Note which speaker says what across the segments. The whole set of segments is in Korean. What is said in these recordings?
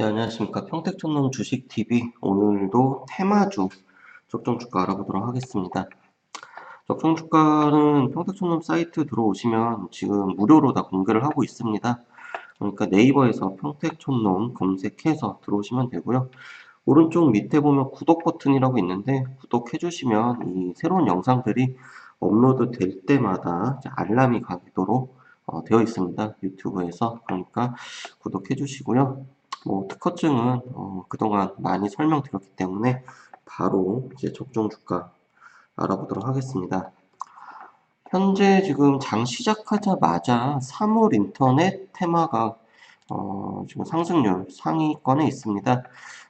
Speaker 1: 네, 안녕하십니까. 평택촌놈 주식TV. 오늘도 테마주 적정 주가 알아보도록 하겠습니다. 적정 주가는 평택촌놈 사이트 들어오시면 지금 무료로 다 공개를 하고 있습니다. 그러니까 네이버에서 평택촌놈 검색해서 들어오시면 되고요. 오른쪽 밑에 보면 구독 버튼이라고 있는데 구독해 주시면 이 새로운 영상들이 업로드 될 때마다 알람이 가도록 어, 되어 있습니다. 유튜브에서. 그러니까 구독해 주시고요. 뭐 특허증은 어, 그동안 많이 설명드렸기 때문에 바로 이제 적정 주가 알아보도록 하겠습니다. 현재 지금 장 시작하자마자 3월 인터넷 테마가 어, 지금 상승률 상위권에 있습니다.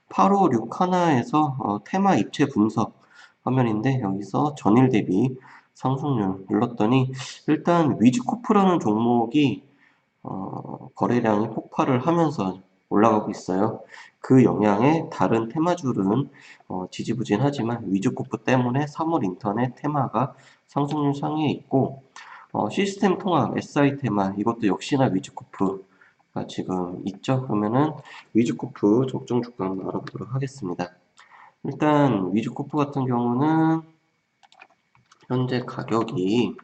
Speaker 1: 856 하나에서 어, 테마 입체 분석 화면인데 여기서 전일 대비 상승률 눌렀더니 일단 위즈코프라는 종목이 어, 거래량이 폭발을 하면서 올라가고 있어요. 그 영향에 다른 테마줄은 어, 지지부진하지만 위즈코프 때문에 3월 인터넷 테마가 상승률 상위에 있고 어, 시스템 통합 SI 테마 이것도 역시나 위즈코프가 지금 있죠. 그러면은 위즈코프 적정 주가 한번 알아보도록 하겠습니다. 일단 위즈코프 같은 경우는 현재 가격이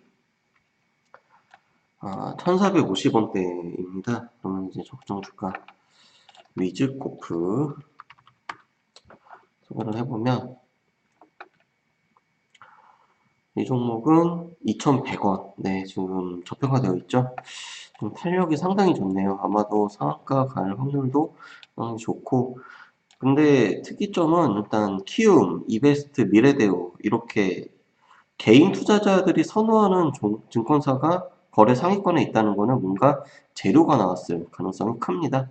Speaker 1: 아, 1450원대입니다. 그러면 이제 적정 주가 위즈코프 소개를 해보면 이 종목은 2,100원. 네 지금 저평가 되어 있죠? 좀 탄력이 상당히 좋네요. 아마도 상한가 갈 확률도 상당히 좋고. 근데 특이점은 일단 키움, 이베스트, 미래대우 이렇게 개인 투자자들이 선호하는 증권사가 거래 상위권에 있다는 것은 뭔가 재료가 나왔을 가능성이 큽니다.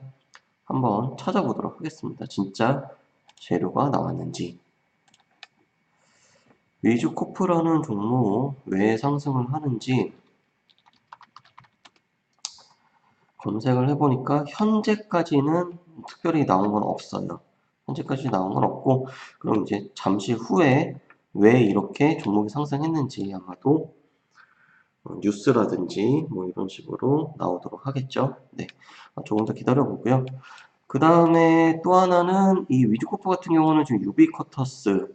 Speaker 1: 한번 찾아보도록 하겠습니다. 진짜 재료가 나왔는지. 위즈코프라는 종목 왜 상승을 하는지 검색을 해보니까 현재까지는 특별히 나온 건 없어요. 현재까지 나온 건 없고 그럼 이제 잠시 후에 왜 이렇게 종목이 상승했는지 아마도 뉴스라든지 뭐 이런 식으로 나오도록 하겠죠. 네, 조금 더 기다려 보고요. 그 다음에 또 하나는 이 위즈코프 같은 경우는 지금 유비쿼터스에도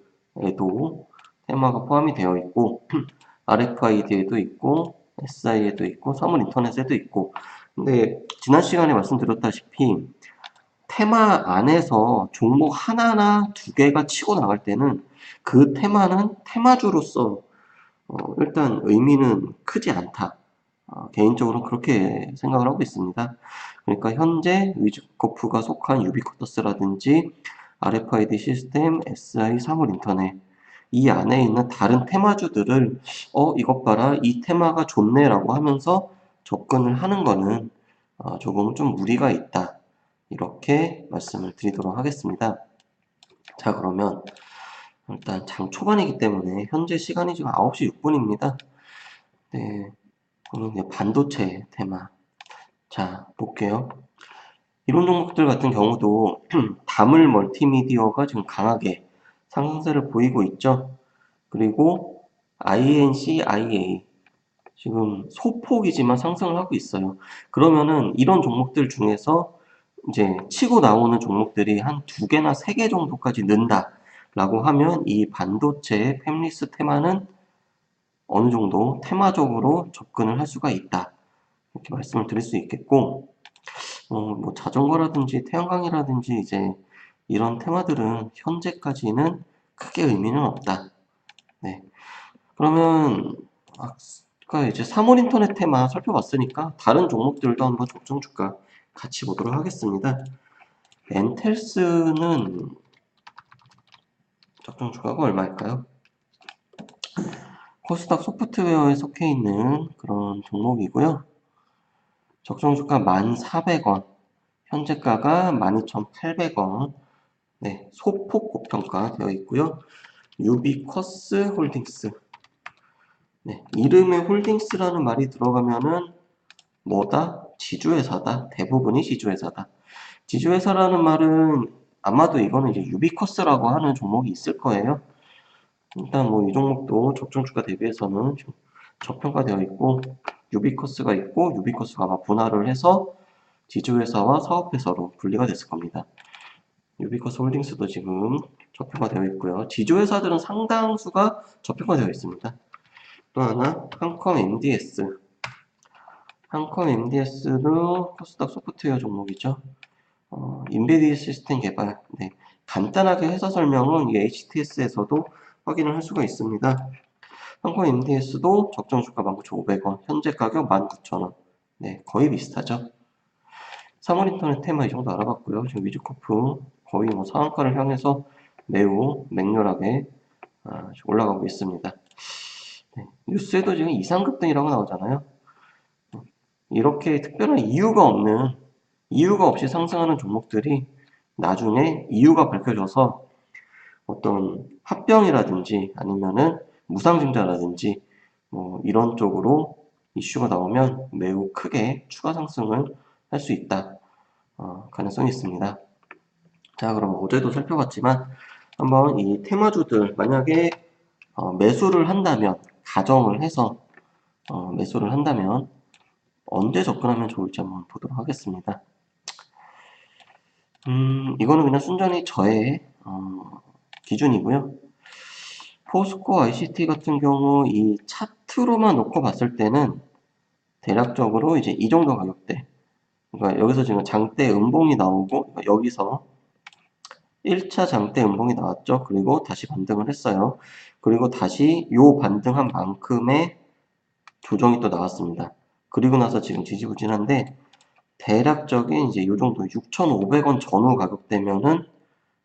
Speaker 1: 테마가 포함이 되어 있고 RFID에도 있고 SI에도 있고 사물 인터넷에도 있고 근데 지난 시간에 말씀드렸다시피 테마 안에서 종목 하나나 두 개가 치고 나갈 때는 그 테마는 테마주로서 어, 일단 의미는 크지 않다. 어, 개인적으로 그렇게 생각을 하고 있습니다. 그러니까 현재 위즈코프가 속한 유비쿼터스라든지 RFID 시스템, SI, 사물 인터넷 이 안에 있는 다른 테마주들을 어 이것 봐라 이 테마가 좋네라고 하면서 접근을 하는 거는 어, 조금 좀 무리가 있다 이렇게 말씀을 드리도록 하겠습니다. 자 그러면 일단 장 초반이기 때문에 현재 시간이 지금 9시 6분입니다. 네, 그러면 반도체 테마. 자, 볼게요. 이런 종목들 같은 경우도 다물 멀티미디어가 지금 강하게 상승세를 보이고 있죠. 그리고 INC, IA 지금 소폭이지만 상승을 하고 있어요. 그러면은 이런 종목들 중에서 이제 치고 나오는 종목들이 한 두 개나 세 개 정도까지 는다 라고 하면 이 반도체 팹리스 테마는 어느 정도 테마적으로 접근을 할 수가 있다. 이렇게 말씀을 드릴 수 있겠고, 어, 뭐 자전거라든지 태양광이라든지 이제 이런 테마들은 현재까지는 크게 의미는 없다. 네. 그러면 아까 이제 3월 인터넷 테마 살펴봤으니까 다른 종목들도 한번 적정 주가 같이 보도록 하겠습니다. 엔텔스는 적정 주가가 얼마일까요? 코스닥 소프트웨어에 속해 있는 그런 종목이고요. 적정 주가 1,400원, 현재가가 12,800원, 네, 소폭 고평가 되어 있고요. 유비커스 홀딩스. 네, 이름에 홀딩스라는 말이 들어가면은 뭐다? 지주회사다. 대부분이 지주회사다. 지주회사라는 말은 아마도 이거는 이제 유비커스라고 하는 종목이 있을 거예요. 일단 뭐 이 종목도 적정주가 대비해서는 좀 저평가되어 있고 유비커스가 있고 유비커스가 아마 분할을 해서 지주회사와 사업회사로 분리가 됐을 겁니다. 유비커스 홀딩스도 지금 접표가 되어 있고요. 지주회사들은 상당수가 접표가 되어 있습니다. 또 하나, 한컴 MDS. 한컴 MDS도 코스닥 소프트웨어 종목이죠. 어, 인베디드 시스템 개발. 네. 간단하게 회사 설명은 이 HTS에서도 확인을 할 수가 있습니다. 한컴 MDS도 적정 주가 19,500원, 현재 가격 19,000원. 네, 거의 비슷하죠. 사물인터넷 테마 이 정도 알아봤고요. 지금 위즈코프 거의 뭐 상한가를 향해서 매우 맹렬하게 아, 올라가고 있습니다. 네, 뉴스에도 지금 이상급 등이라고 나오잖아요. 이렇게 특별한 이유가 없는 이유가 없이 상승하는 종목들이 나중에 이유가 밝혀져서 어떤 합병이라든지 아니면은 무상증자라든지 뭐 이런 쪽으로 이슈가 나오면 매우 크게 추가 상승을 할 수 있다. 어, 가능성이 있습니다. 자, 그럼 어제도 살펴봤지만 한번 이 테마주들 만약에 어, 매수를 한다면 가정을 해서 어, 매수를 한다면 언제 접근하면 좋을지 한번 보도록 하겠습니다. 음, 이거는 그냥 순전히 저의 어, 기준이고요. 포스코 ICT 같은 경우 이 차트로만 놓고 봤을 때는 대략적으로 이제 이 정도 가격대 그러니까 여기서 지금 장대 음봉이 나오고 여기서 1차 장대 음봉이 나왔죠. 그리고 다시 반등을 했어요. 그리고 다시 요 반등한 만큼의 조정이 또 나왔습니다. 그리고 나서 지금 지지부진한데 대략적인 이제 요 정도 6,500원 전후 가격대면은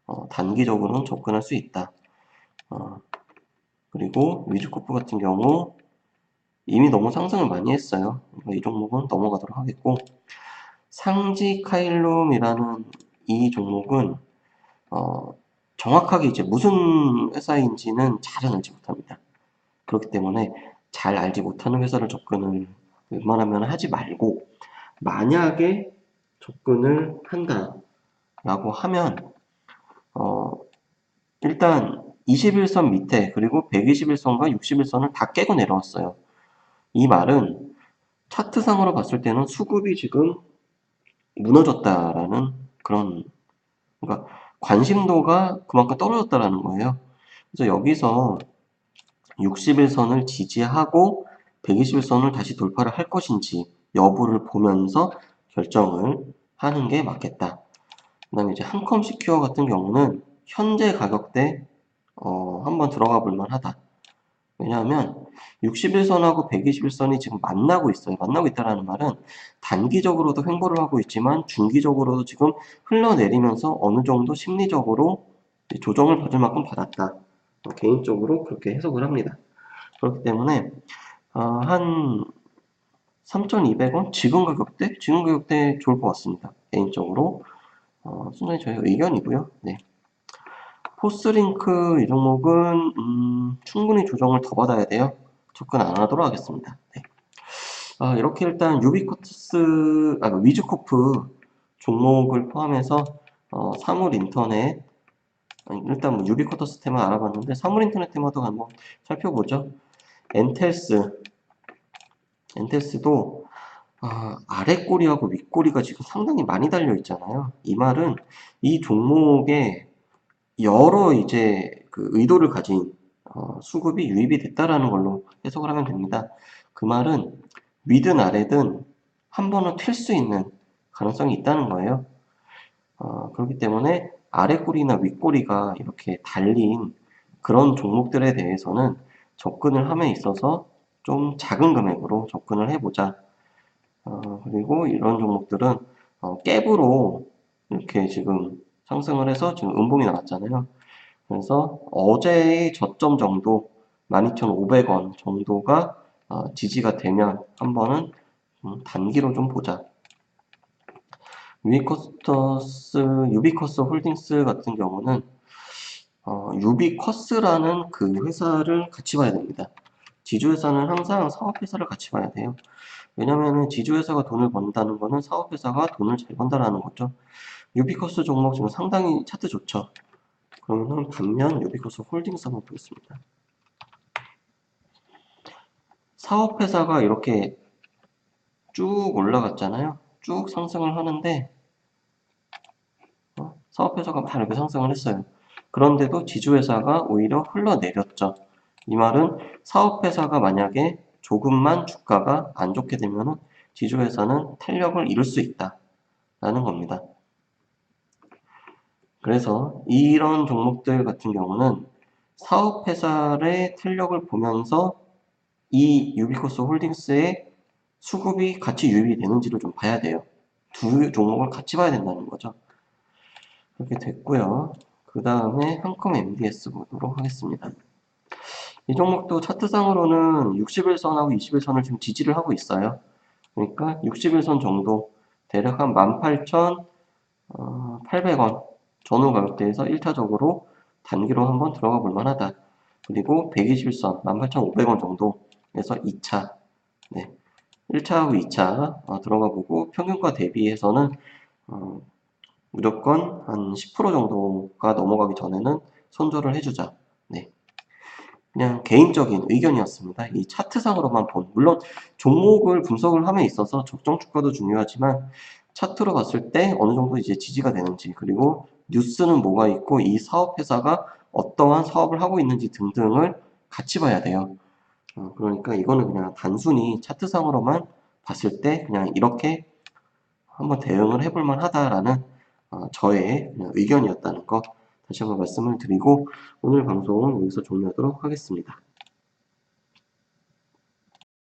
Speaker 1: 어, 단기적으로는 접근할 수 있다. 어, 그리고 위즈코프 같은 경우 이미 너무 상승을 많이 했어요. 이 종목은 넘어가도록 하겠고 상지 카일룸이라는 이 종목은 어, 정확하게 이제 무슨 회사인지는 잘은 알지 못합니다. 그렇기 때문에 잘 알지 못하는 회사를 접근을 웬만하면 하지 말고 만약에 접근을 한다라고 하면 어, 일단 21선 밑에 그리고 121선과 61선을 다 깨고 내려왔어요. 이 말은 차트상으로 봤을 때는 수급이 지금 무너졌다라는 그런 그러니까 관심도가 그만큼 떨어졌다라는 거예요. 그래서 여기서 60일선을 지지하고 120일선을 다시 돌파를 할 것인지 여부를 보면서 결정을 하는 게 맞겠다. 그 다음에 이제 한컴 시큐어 같은 경우는 현재 가격대 어, 한번 들어가 볼 만 하다. 왜냐하면 61선하고 121선이 지금 만나고 있어요. 만나고 있다는 말은 단기적으로도 횡보를 하고 있지만 중기적으로도 지금 흘러내리면서 어느 정도 심리적으로 조정을 받을 만큼 받았다. 개인적으로 그렇게 해석을 합니다. 그렇기 때문에 어, 한 3,200원? 지금 가격대? 지금 가격대 좋을 것 같습니다. 개인적으로. 어, 순전히 저의 의견이고요. 네. 포스링크 이 종목은 음, 충분히 조정을 더 받아야 돼요. 접근 안 하도록 하겠습니다. 네. 아, 이렇게 일단 유비코스, 아, 위즈코프 종목을 포함해서 어, 사물 인터넷 일단 뭐 유비쿼터 스 테마 알아봤는데 사물 인터넷 테마도 한번 살펴보죠. 엔텔스 엔텔스도 아, 아래 꼬리하고 윗 꼬리가 지금 상당히 많이 달려 있잖아요. 이 말은 이 종목에 여러 이제 그 의도를 가진 어, 수급이 유입이 됐다라는 걸로 해석을 하면 됩니다. 그 말은 위든 아래든 한 번은 튈 수 있는 가능성이 있다는 거예요. 어, 그렇기 때문에 아래 꼬리나 윗 꼬리가 이렇게 달린 그런 종목들에 대해서는 접근을 함에 있어서 좀 작은 금액으로 접근을 해보자. 어, 그리고 이런 종목들은 어, 갭으로 이렇게 지금 상승을 해서 지금 음봉이 나왔잖아요. 그래서 어제의 저점 정도 12,500원 정도가 어, 지지가 되면 한 번은 음, 단기로 좀 보자. 유비커스터스, 유비커스 홀딩스 같은 경우는 어, 유비커스라는 그 회사를 같이 봐야 됩니다. 지주회사는 항상 사업회사를 같이 봐야 돼요. 왜냐면은 지주회사가 돈을 번다는 거는 사업회사가 돈을 잘 번다라는 거죠. 유비커스 종목 지금 상당히 차트 좋죠. 그러면은 반면 유비커스 홀딩스 한번 보겠습니다. 사업회사가 이렇게 쭉 올라갔잖아요. 쭉 상승을 하는데 어? 사업회사가 막 이렇게 상승을 했어요. 그런데도 지주회사가 오히려 흘러내렸죠. 이 말은 사업회사가 만약에 조금만 주가가 안 좋게 되면 지주회사는 탄력을 잃을 수 있다 라는 겁니다. 그래서 이런 종목들 같은 경우는 사업회사의 탄력을 보면서 이 유비코스 홀딩스의 수급이 같이 유입이 되는지를 좀 봐야 돼요. 두 종목을 같이 봐야 된다는 거죠. 그렇게 됐고요. 그 다음에 한컴 MDS 보도록 하겠습니다. 이 종목도 차트상으로는 60일선하고 21선을 지금 지지를 하고 있어요. 그러니까 61선 정도 대략 한 18,800원 전후 가격대에서 1차적으로 단기로 한번 들어가 볼 만하다. 그리고 121선 18,500원 정도에서 2차 네. 1차하고 2차 어, 들어가 보고 평균가 대비해서는 어, 무조건 한 10% 정도가 넘어가기 전에는 손절을 해주자. 네. 그냥 개인적인 의견이었습니다. 이 차트상으로만 본, 물론 종목을 분석을 함에 있어서 적정 주가도 중요하지만 차트로 봤을 때 어느 정도 이제 지지가 되는지, 그리고 뉴스는 뭐가 있고 이 사업 회사가 어떠한 사업을 하고 있는지 등등을 같이 봐야 돼요. 어, 그러니까 이거는 그냥 단순히 차트상으로만 봤을 때 그냥 이렇게 한번 대응을 해볼 만하다라는 어, 저의 의견이었다는 거 다시 한번 말씀을 드리고 오늘 방송 여기서 종료하도록 하겠습니다.